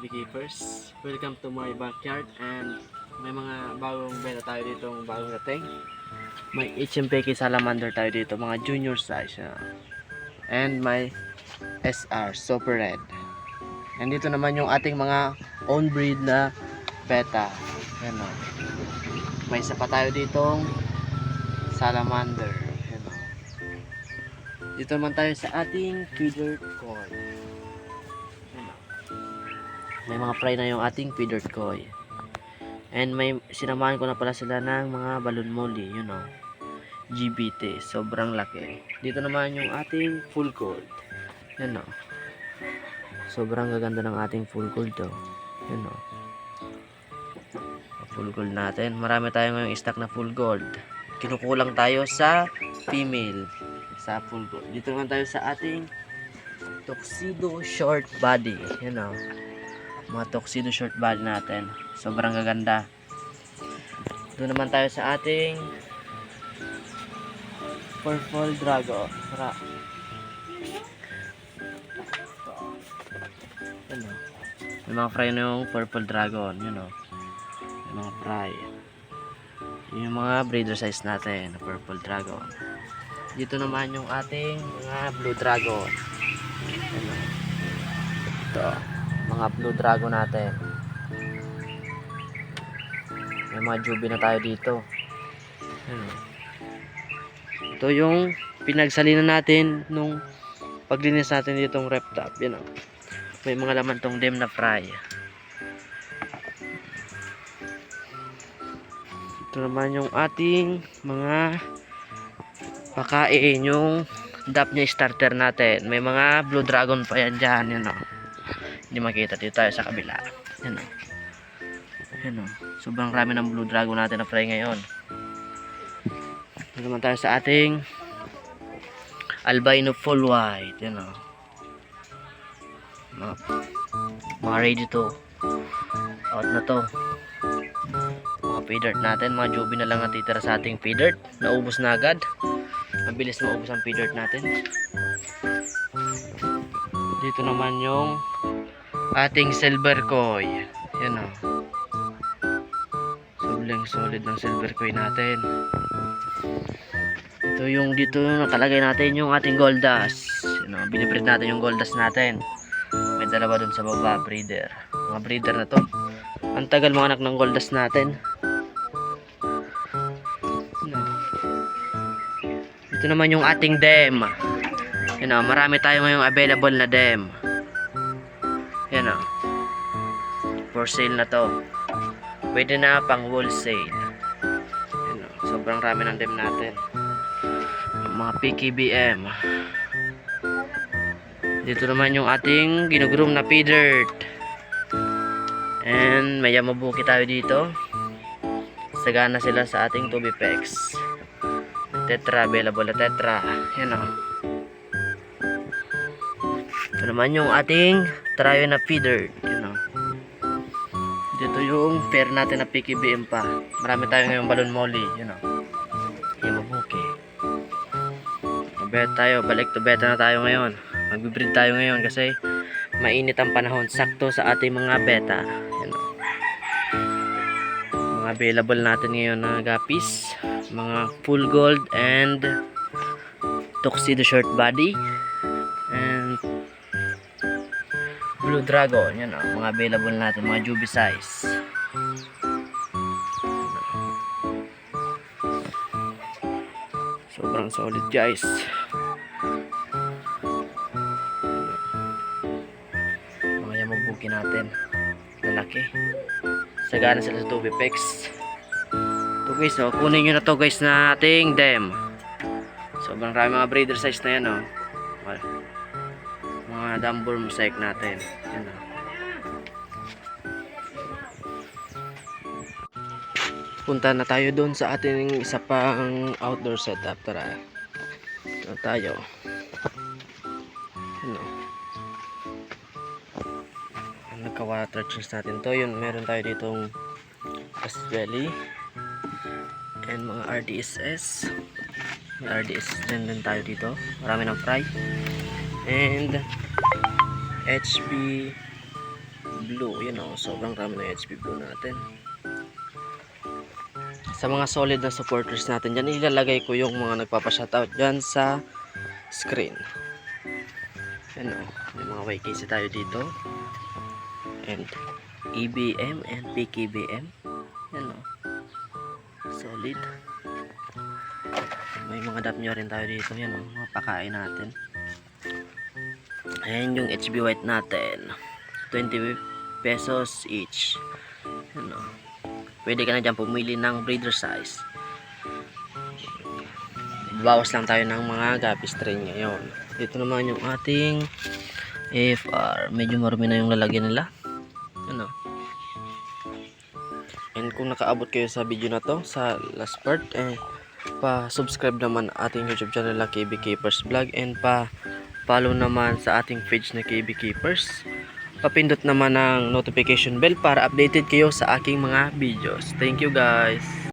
TV Keepers. Welcome to my backyard and may mga bagong beta tayo dito, bagong dating. May HMPK Salamander tayo dito, mga junior size. ah. And may SR, Super Red. And dito naman yung ating mga own breed na beta. Yan o. May isa pa tayo ditong Salamander. Yan o. Dito naman tayo sa ating feeder coil. May mga fry na yung ating feeder koi. And may sinamahan ko na pala sila ng mga balloon molly, you know. GBT, sobrang laki. Dito naman yung ating full gold. Yan o. Sobrang gaganda ng ating full gold to. Yan o. Full gold natin. Marami tayo ngayong stock na full gold. Kinukulang tayo sa female. Sa full gold. Dito naman tayo sa ating tuxedo short body. Yan o mga tuxedo short body natin. Sobrang gaganda. Doon naman tayo sa ating purple drago. Tara. Yan o. May mga fry na yung purple dragon. Yun o. May mga fry. Yun yung mga breeder size natin na purple dragon. Dito naman yung ating mga blue dragon. Yan o. Ito mga blue dragon natin. May mga jubi na tayo dito. O. ito yung pinagsalina natin nung paglinis natin ditong rep top yan o. may mga laman tong dem na fry. Ito naman yung ating mga pakain yung dap niya starter natin. May mga blue dragon pa yan dyan yan o hindi makita. Dito tayo sa kabila. Yan o. Yan o. Sobrang rami ng blue dragon natin na fry ngayon. Ito naman tayo sa ating albino full white. Yan o. Mga, mga ready to out na to. Mga dirt natin. Mga jubi na lang natitira sa ating dirt. Naubos na agad. Mabilis maubos ang dirt natin. Dito naman yung ating silver koi. Yan o. Sobrang solid ng silver koi natin. Ito yung dito nakalagay natin yung ating gold dust. Yan o, binibreed natin yung gold dust natin. May dalawa dun sa baba, breeder. Mga breeder na to. Ang tagal mga anak ng gold dust natin. Ito naman yung ating dem. Yan o, marami tayo ngayong available na dem. Yan o. For sale na to. Pwede na pang wholesale. Yan o. Sobrang rami ng dem natin. Mga PKBM. Dito naman yung ating ginugroom na pay dirt. And may yamabuki tayo dito. Sagana sila sa ating tubipex. Tetra, available na tetra. Yan o. Ito naman yung ating tryo na feeder. You know. Dito yung pair natin na PKBM pa. Marami tayo ngayong balon molly. You know. Yung mabuki. Bet tayo. Balik to beta na tayo ngayon. Magbibreed tayo ngayon kasi mainit ang panahon. Sakto sa ating mga beta. You know. Mga available natin ngayon na gapis. Mga full gold and tuxedo short body. Blue Dragon, yan o, mga available natin, mga Juby size. Sobrang solid guys. Mga yamabuki natin. Lalaki. Sagana sila sa Tubipex. Ito guys, oh, kunin nyo na to guys na ating dem. Sobrang rami mga breeder size na yan oh. Mga- mga dumbbell mosaic natin. Yan o. Punta na tayo doon sa ating isa pang outdoor setup. Tara. Ito tayo. Ano? Ang nagka-water change natin to. Yun, meron tayo ditong Asbelly and mga RDSS. May RDSS din din tayo dito. Marami ng fry and HB blue. Yun o, sobrang rami ng HP blue natin. Sa mga solid na supporters natin dyan, ilalagay ko yung mga nagpapa-shoutout dyan sa screen. Yan o, may mga YKC tayo dito. And EBM and PKBM. Yan o. Solid. May mga dap nyo rin tayo dito. Yan o, mga pakain natin. Ayan yung HB White natin. 20 pesos each. Yan o. Pwede ka na dyan pumili ng breeder size. Bawas lang tayo ng mga gapi strain ngayon. Dito naman yung ating FR. Medyo marumi na yung lalagyan nila. Ano? And kung nakaabot kayo sa video na to, sa last part, eh, pa-subscribe naman ating YouTube channel na KB Keepers Vlog and pa-follow naman sa ating page na KB Keepers. Papindot naman ng notification bell para updated kayo sa aking mga videos. Thank you guys!